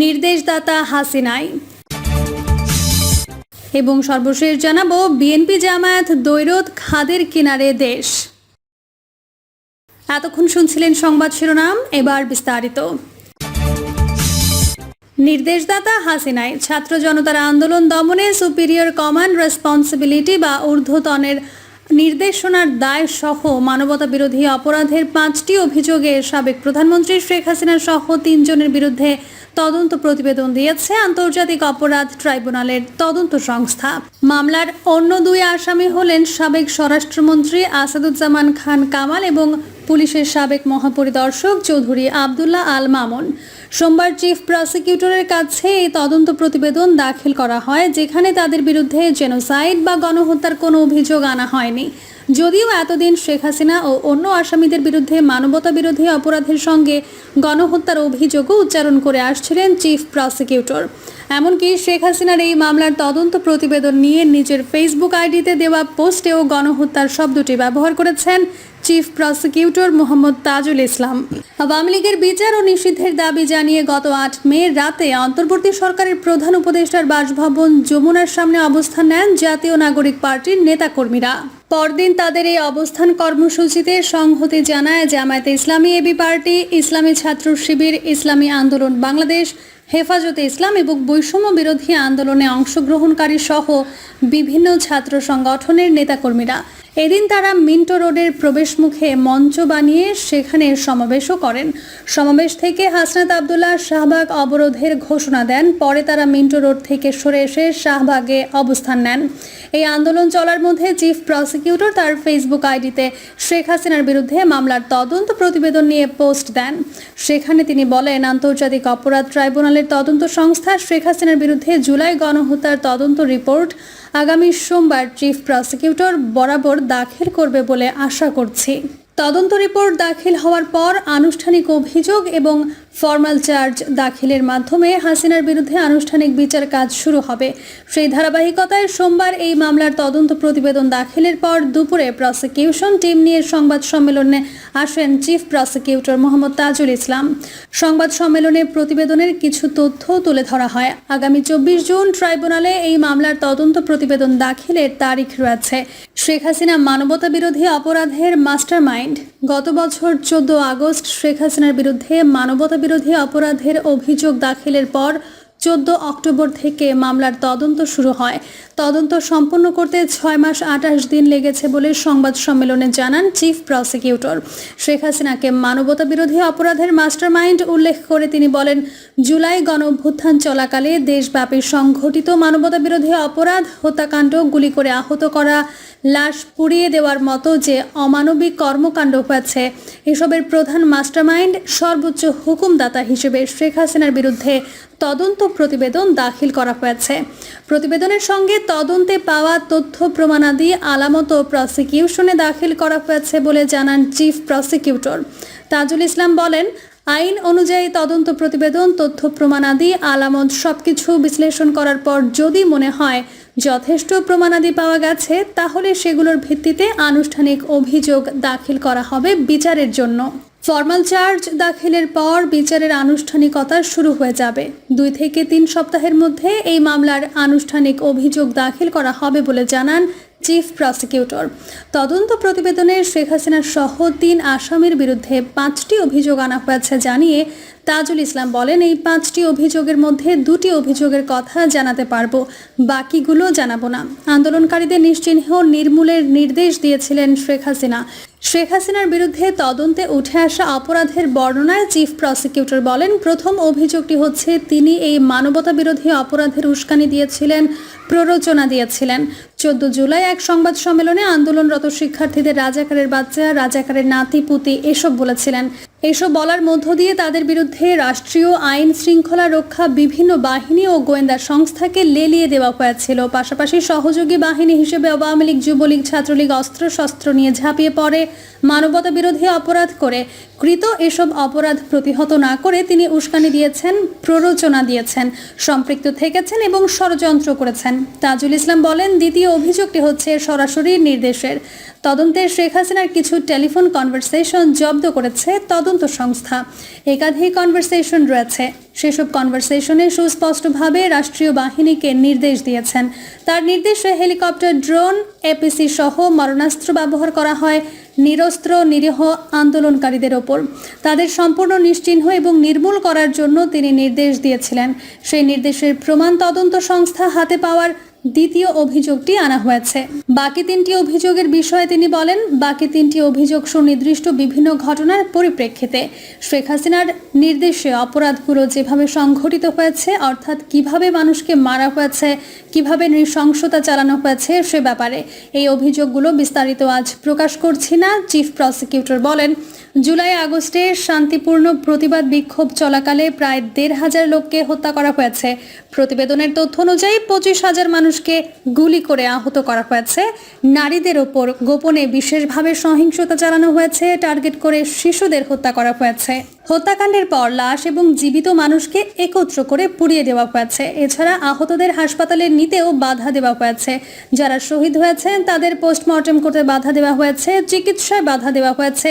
নির্দেশদাতা হাসিনাই। এবং সর্বশেষ জানাব, বিএনপি জামায়াত দৈরত খাদের কিনারে দেশ। এতক্ষণ শুনছিলেন সংবাদ শিরোনাম, এবার বিস্তারিত। নির্দেশদাতা হাসিনাই, ছাত্র জনতার আন্দোলন দমনে সুপিরিয়র কমান্ড রেসপন্সিবিলিটি বা ঊর্ধ্বতনের নির্দেশনার দায় সহ মানবতা বিরোধী অপরাধের পাঁচটি অভিযোগে সাবেক প্রধানমন্ত্রী শেখ হাসিনা সহ তিনজনের বিরুদ্ধে তদন্ত প্রতিবেদন দিয়েছে আন্তর্জাতিক অপরাধ ট্রাইব্যুনালের তদন্ত সংস্থা। মামলার অন্য দুই আসামি হলেন সাবেক স্বরাষ্ট্রমন্ত্রী আসাদুজ্জামান খান কামাল এবং পুলিশের সাবেক মহাপরিদর্শক চৌধুরী আবদুল্লাহ আল মামুন। সোমবার চিফ প্রসিকিউটরের কাছে এই তদন্ত প্রতিবেদন দাখিল করা হয়, যেখানে তাদের বিরুদ্ধে জেনোসাইড বা গণহত্যার কোনো অভিযোগ আনা হয়নি। যদিও এতদিন শেখ হাসিনা ও অন্য আসামিদের বিরুদ্ধে মানবতা বিরোধী অপরাধের সঙ্গে গণহত্যার অভিযোগও উচ্চারণ করে আসছিলেন চিফ প্রসিকিউটর। এমনকি শেখ হাসিনার এই মামলার তদন্ত প্রতিবেদন নিয়ে নিজের ফেসবুক আইডিতে দেওয়া পোস্টেও গণহত্যার শব্দটি ব্যবহার করেছেন চিফ প্রসিকিউটর মোহাম্মদ তাজুল ইসলাম। আওয়ামী লীগের বিচার ও নিষিদ্ধের দাবি জানিয়ে গত আট মে রাতে অন্তর্বর্তী সরকারের প্রধান উপদেষ্টার বাসভবন যমুনার সামনে অবস্থান নেন জাতীয় নাগরিক পার্টির নেতাকর্মীরা। পরদিন তাদের এই অবস্থান কর্মসূচিতে সংহতি জানায় জামায়াতে ইসলামী এবি পার্টি, ইসলামী ছাত্র শিবির, ইসলামী আন্দোলন বাংলাদেশ, হেফাজতে ইসলাম এবং বৈষম্য বিরোধী আন্দোলনে অংশগ্রহণকারী সহ বিভিন্ন ছাত্র সংগঠনের নেতাকর্মীরা। এদিন তারা মিন্টো রোডের প্রবেশমুখে মঞ্চ বানিয়ে সেখানে সমাবেশও করেন। সমাবেশ থেকে হাসনাত আবদুল্লাহ শাহবাগ অবরোধের ঘোষণা দেন। পরে তারা মিন্টো রোড থেকে সরে এসে শাহবাগে অবস্থান নেন। এই আন্দোলন চলার মধ্যে চিফ প্রসিকিউটর তার ফেসবুক আইডিতে শেখ হাসিনার বিরুদ্ধে মামলার তদন্ত প্রতিবেদন নিয়ে পোস্ট দেন। সেখানে তিনি বলেন, আন্তর্জাতিক অপরাধ ট্রাইব্যুনালের তদন্ত সংস্থা শেখ হাসিনার বিরুদ্ধে জুলাই গণহত্যার তদন্ত রিপোর্ট আগামী সোমবার চিফ প্রসিকিউটর বরাবর দাখিল করবে বলে আশা করছি। তদন্ত রিপোর্ট দাখিল হওয়ার পর আনুষ্ঠানিক অভিযোগ এবং ফর্মাল চার্জ দাখিলের মাধ্যমে হাসিনার বিরুদ্ধে আনুষ্ঠানিক বিচার কাজ শুরু হবে। সেই ধারাবাহিকতায় সোমবার এই মামলার তদন্ত প্রতিবেদন দাখিলের পর দুপুরে প্রসিকিউশন টিম নিয়ে সংবাদ সম্মেলনে আসেন চিফ প্রসিকিউটর মোহাম্মদ তাজুল ইসলাম। সংবাদ সম্মেলনে প্রতিবেদনের কিছু তথ্য তুলে ধরা হয়। আগামী চব্বিশ জুন ট্রাইব্যুনালে এই মামলার তদন্ত প্রতিবেদন দাখিলের তারিখ রয়েছে। শেখ হাসিনা মানবতা বিরোধী অপরাধের মাস্টার গত বছর চোদ্দ আগস্ট শেখ হাসিনার বিরুদ্ধে মানবতা বিরোধী অপরাধের অভিযোগ দাখিলের পর চোদ্দ অক্টোবর থেকে মামলার তদন্ত শুরু হয়। তদন্ত সম্পন্ন করতে ছয় মাস আঠাশ দিন লেগেছে বলে সংবাদ সম্মেলনে জানান চিফ প্রসিকিউটর। শেখ হাসিনাকে মানবতা বিরোধী অপরাধের মাস্টারমাইন্ড উল্লেখ করে তিনি বলেন, জুলাই গণ অভ্যুত্থান চলাকালে দেশব্যাপী সংঘটিত মানবতা বিরোধী অপরাধ, হত্যাকাণ্ড গুলি করে আহত করা লাশ পুড়িয়ে দেওয়ার মতো যে অমানবিক কর্মকাণ্ড হয়েছে, এসবের প্রধান মাস্টারমাইন্ড, সর্বোচ্চ হুকুমদাতা হিসেবে শেখ হাসিনার বিরুদ্ধে তদন্ত প্রতিবেদন দাখিল করা হয়েছে। প্রতিবেদনের সঙ্গে তদন্তে পাওয়া তথ্য প্রমাণাদি আলামত ও প্রসিকিউশনে দাখিল করা হয়েছে বলে জানান চিফ প্রসিকিউটর। তাজুল ইসলাম বলেন, আইন অনুযায়ী তদন্ত প্রতিবেদন, তথ্য প্রমাণাদি, আলামত সবকিছু বিশ্লেষণ করার পর যদি মনে হয় যথেষ্ট প্রমাণাদি পাওয়া গেছে, তাহলে সেগুলোর ভিত্তিতে আনুষ্ঠানিক অভিযোগ দাখিল করা হবে বিচারের জন্য। ফর্মাল চার্জ দাখিলের পর বিচারের আনুষ্ঠানিকতা শুরু হয়ে যাবে। দুই থেকে তিন সপ্তাহের মধ্যে এই মামলার আনুষ্ঠানিক অভিযোগ দাখিল করা হবে বলে জানান চিফ প্রসিকিউটর তদন্ত প্রতিবেদনে শেখ হাসিনা সহ তিন আসামির বিরুদ্ধে পাঁচটি অভিযোগ আনা হয়েছে জানিয়ে তাজুল ইসলাম বলেন, এই পাঁচটি অভিযোগের মধ্যে দুটি অভিযোগের কথা জানাতে পারব, বাকিগুলো জানাব না। আন্দোলনকারীদের নিশ্চিহ্ন নির্মূলের নির্দেশ দিয়েছিলেন শেখ হাসিনা। শেখ হাসিনার বিরুদ্ধে তদন্তে উঠে আসা অপরাধের বর্ণনায় চিফ প্রসিকিউটর বলেন, প্রথম অভিযোগটি হচ্ছে তিনি এই মানবতা বিরোধী অপরাধের উস্কানি দিয়েছিলেন, প্ররোচনা দিয়েছিলেন। চোদ্দ জুলাই এক সংবাদ সম্মেলনে আন্দোলনরত শিক্ষার্থীদের রাজাকারের বাচ্চা, রাজাকারের নাতি, পুতি এসব বলেছিলেন। এসব বলার মধ্য দিয়ে তাদের বিরুদ্ধে রাষ্ট্রীয় আইন শৃঙ্খলা রক্ষা বিভিন্ন বাহিনী ও গোয়েন্দা সংস্থাকে লেলিয়ে দেওয়া হয়েছিল। পাশাপাশি সহযোগী বাহিনী হিসেবে আওয়ামী লীগ, যুবলীগ, ছাত্রলীগ অস্ত্রশস্ত্র নিয়ে ঝাঁপিয়ে পড়ে। মানবতা বিরোধী অপরাধ করে কৃত এসব অপরাধ প্রতিহত না করে তিনি উস্কানি দিয়েছেন, প্ররোচনা দিয়েছেন, সম্পৃক্ত থেকেছেন এবং ষড়যন্ত্র করেছেন। তাজুল ইসলাম বলেন, দ্বিতীয় অভিযোগটি হচ্ছে সরাসরি নির্দেশের। তদন্তে শেখ হাসিনার কিছু টেলিফোন কনভারসেশন জব্দ করেছে তদন্ত সংস্থা। একাধিক কনভারসেশন রয়েছে। সেসব কনভারসেশনে সুস্পষ্টভাবে রাষ্ট্রীয় বাহিনীকে নির্দেশ দিয়েছেন। তার নির্দেশে হেলিকপ্টার, ড্রোন, এপিসি সহ মারণাস্ত্র ব্যবহার করা হয় নিরস্ত্র, নিরীহ আন্দোলনকারীদের ওপর। তাদের সম্পূর্ণ নিশ্চিহ্ন এবং নির্মূল করার জন্য তিনি নির্দেশ দিয়েছিলেন। সেই নির্দেশের প্রমাণ তদন্ত সংস্থা হাতে পাওয়ার দ্বিতীয় অভিযোগটি আনা হয়েছে। বাকি তিনটি অভিযোগের বিষয়ে তিনি বলেন, বাকি তিনটি অভিযোগ সুনির্দিষ্ট বিভিন্ন ঘটনার পরিপ্রেক্ষিতে। শেখ হাসিনার নির্দেশে অপরাধগুলো যেভাবে সংঘটিত হয়েছে, অর্থাৎ কীভাবে মানুষকে মারা হয়েছে, কীভাবে নৃশংসতা চালানো হয়েছে সে ব্যাপারে এই অভিযোগগুলো বিস্তারিত আজ প্রকাশ করছি না, চিফ প্রসিকিউটর বলেন। জুলাই আগস্টে শান্তিপূর্ণ প্রতিবাদ বিক্ষোভ চলাকালে প্রায় দেড় হাজার লোককে হত্যা করা হয়েছে। প্রতিবেদনের তথ্য অনুযায়ী পঁচিশ হাজার মানুষকে গুলি করে আহত করা হয়েছে। নারীদের ওপর গোপনে বিশেষভাবে সহিংসতা চালানো হয়েছে, টার্গেট করে শিশুদের হত্যা করা হয়েছে। হত্যাকাণ্ডের পর লাশ এবং জীবিত মানুষকে একত্র করে পুড়িয়ে দেওয়া হয়েছে। এছাড়া আহতদের হাসপাতালে নিতেও বাধা দেওয়া হয়েছে। যারা শহীদ হয়েছেন, তাদের পোস্টমর্টম করতে বাধা দেওয়া হয়েছে, চিকিৎসায় বাধা দেওয়া হয়েছে।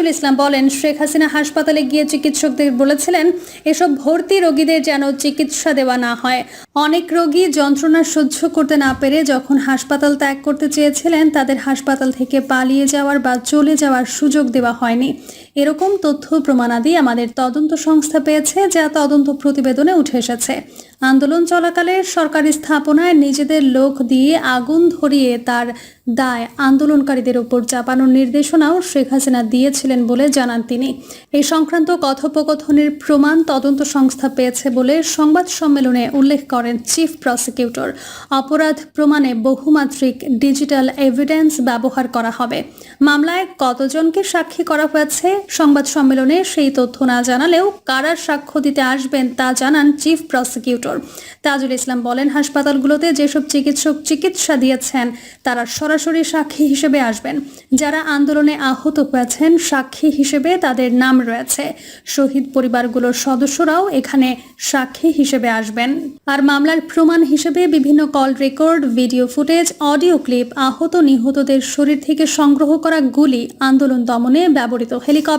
তাজুল ইসলাম বলেন, শেখ হাসিনা হাসপাতালে গিয়ে চিকিৎসকদের বলেছিলেন, এসব ভর্তি রোগীদের যেন চিকিৎসা দেওয়া না হয়। অনেক রোগী যন্ত্রণা সহ্য করতে না পেরে যখন হাসপাতাল ত্যাগ করতে চেয়েছিলেন, তাদের হাসপাতাল থেকে পালিয়ে যাওয়ার বা চলে যাওয়ার সুযোগ দেওয়া হয়নি। এরকম তথ্য প্রমাণাদি আমাদের তদন্ত সংস্থা পেয়েছে, যা তদন্ত প্রতিবেদনে উঠে এসেছে। আন্দোলন চলাকালে সরকারি স্থাপনায় নিজেদের লোক দিয়ে আগুন ধরিয়ে তার দায় আন্দোলনকারীদের উপর চাপানোর নির্দেশনাও শেখ হাসিনা দিয়েছিলেন বলে জানান তিনি। এই সংক্রান্ত কথোপকথনের প্রমাণ তদন্ত সংস্থা পেয়েছে বলে সংবাদ সম্মেলনে উল্লেখ করেন চিফ প্রসিকিউটর। অপরাধ প্রমাণে বহুমাত্রিক ডিজিটাল এভিডেন্স ব্যবহার করা হবে। মামলায় কতজনকে সাক্ষী করা হয়েছে সংবাদ সম্মেলনে সেই তথ্য না জানালেও কারা সাক্ষ্য দিতে আসবেন তা জানান চিফ প্রসিকিউটর। তাজুল ইসলাম বলেন, হাসপাতালগুলোতে যেসব চিকিৎসক চিকিৎসা দিয়েছেন, তারা সরাসরি সাক্ষী হিসেবে আসবেন। যারা আন্দোলনে আহত হয়েছেন, সাক্ষী হিসেবে তাদের নাম রয়েছে। শহীদ পরিবারগুলোর সদস্যরাও এখানে সাক্ষী হিসেবে আসবেন। আর মামলার প্রমাণ হিসেবে বিভিন্ন call record, video footage, audio clip আহত নিহতদের শরীর থেকে সংগ্রহ করা গুলি আন্দোলন দমনে ব্যবহৃত। হেলিকপ্টার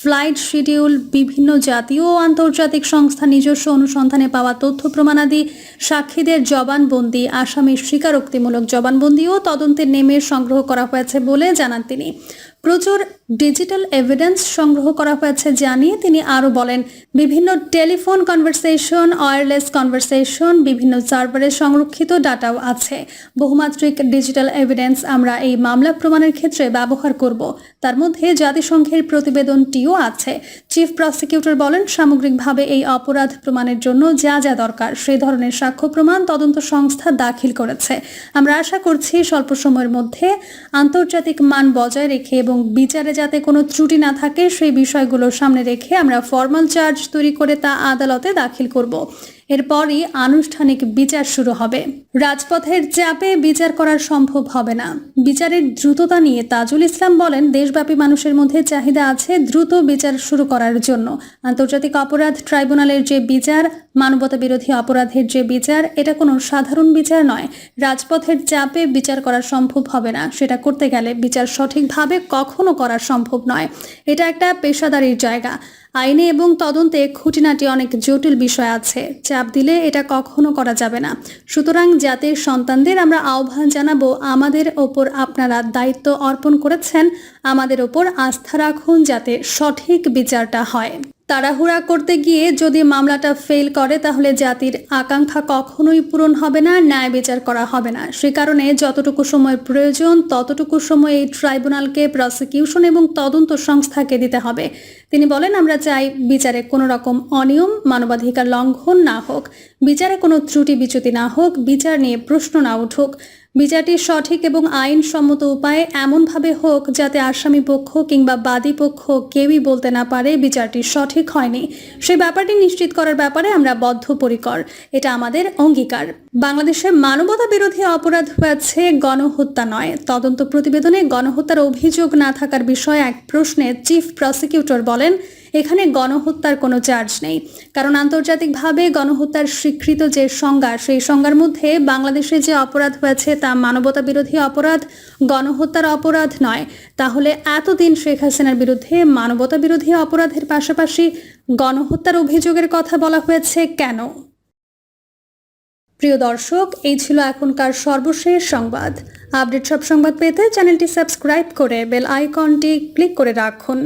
ফ্লাইট শিডিউল, বিভিন্ন জাতীয় ও আন্তর্জাতিক সংস্থা নিজস্ব অনুসন্ধানে পাওয়া তথ্য প্রমাণাদি, সাক্ষীদের জবানবন্দি, আসামির স্বীকারোক্তিমূলক জবানবন্দিও তদন্তের নেমে সংগ্রহ করা হয়েছে বলে জানান তিনি। প্রচুর ডিজিটাল এভিডেন্স সংগ্রহ করা হয়েছে জানিয়ে তিনি আরও বলেন, বিভিন্ন টেলিফোন কনভারসেশন ওয়্যারলেস কনভারসেশন বিভিন্ন সার্ভারে সংরক্ষিত ডাটাও আছে। বহুমাত্রিক ডিজিটাল এভিডেন্স আমরা এই মামলা প্রমাণের ক্ষেত্রে ব্যবহার করব। তার মধ্যে জাতিসংঘের প্রতিবেদনটিও আছে। চিফ প্রসিকিউটর বলেন, সামগ্রিকভাবে এই অপরাধ প্রমাণের জন্য যা যা দরকার সেই ধরনের সাক্ষ্য প্রমাণ তদন্ত সংস্থা দাখিল করেছে। আমরা আশা করছি স্বল্প সময়ের মধ্যে আন্তর্জাতিক মান বজায় রেখে এবং বিচারে যাতে কোনো ত্রুটি না থাকে, সেই বিষয়গুলো সামনে রেখে আমরা ফর্মাল চার্জ তৈরি করে তা আদালতে দাখিল করব। এরপরই আনুষ্ঠানিক বিচার শুরু হবে। রাজপথের চাপে বিচার করা সম্ভব হবে না। বিচারের দ্রুততা নিয়ে তাজুল ইসলাম বলেন, দেশব্যাপী মানুষের মধ্যে চাহিদা আছে দ্রুত বিচার শুরু করার জন্য। আন্তর্জাতিক অপরাধ ট্রাইব্যুনালের যে বিচার, মানবতা বিরোধী অপরাধের যে বিচার, এটা কোনো সাধারণ বিচার নয়। রাজপথের চাপে বিচার করা সম্ভব হবে না। সেটা করতে গেলে বিচার সঠিকভাবে কখনো করা সম্ভব নয়। এটা একটা পেশাদারির জায়গা। আইনে এবং তদন্তে খুঁটিনাটি অনেক জটিল বিষয় আছে। চাপ দিলে এটা কখনো করা যাবে না। সুতরাং জাতির সন্তানদের আমরা আহ্বান জানাব, আমাদের ওপর আপনারা দায়িত্ব অর্পণ করেছেন, আমাদের ওপর আস্থা রাখুন যাতে সঠিক বিচারটা হয়। তাড়াহুড়া করতে গিয়ে যদি মামলাটা ফেল করে, তাহলে জাতির আকাঙ্ক্ষা কখনোই পূরণ হবে না, ন্যায় বিচার করা হবে না। সে কারণে যতটুকু সময় প্রয়োজন, ততটুকু সময় এই ট্রাইব্যুনালকে প্রসিকিউশন এবং তদন্ত সংস্থাকে দিতে হবে। তিনি বলেন, আমরা চাই বিচারে কোনো রকম অনিয়ম, মানবাধিকার লঙ্ঘন না হোক। বিচারে কোনো ত্রুটি বিচ্যুতি না হোক। বিচার নিয়ে প্রশ্ন না উঠুক। বিচারটি সঠিক এবং আইনসম্মত উপায়ে এমনভাবে হোক যাতে আসামি পক্ষ কিংবা বাদী পক্ষ কেউই বলতে না পারে বিচারটি সঠিক হয়নি। সেই ব্যাপারটি নিশ্চিত করার ব্যাপারে আমরা বদ্ধপরিকর। এটা আমাদের অঙ্গীকার। বাংলাদেশে মানবতা বিরোধী অপরাধ হয়েছে গণহত্যা নয়। তদন্ত প্রতিবেদনে গণহত্যার অভিযোগ না থাকার বিষয়ে এক প্রশ্নে চিফ প্রসিকিউটর বলেন বলেন, এখানে গণহত্যার কোনো চার্জ নেই। কারণ আন্তর্জাতিকভাবে গণহত্যার স্বীকৃত যে সংজ্ঞা, সেই সংজ্ঞার মধ্যে বাংলাদেশে যে অপরাধ হয়েছে তা মানবতা বিরোধী অপরাধ, গণহত্যার অপরাধ নয়। তাহলে এতদিন শেখ হাসিনার বিরুদ্ধে মানবতা বিরোধী অপরাধের পাশাপাশি গণহত্যার অভিযোগের কথা বলা হয়েছে কেন? প্রিয় দর্শক, এই ছিল এখনকার সর্বশেষ সংবাদ। আপডেট সব সংবাদ পেতে চ্যানেলটি সাবস্ক্রাইব করে বেল আইকনটি ক্লিক করে রাখুন।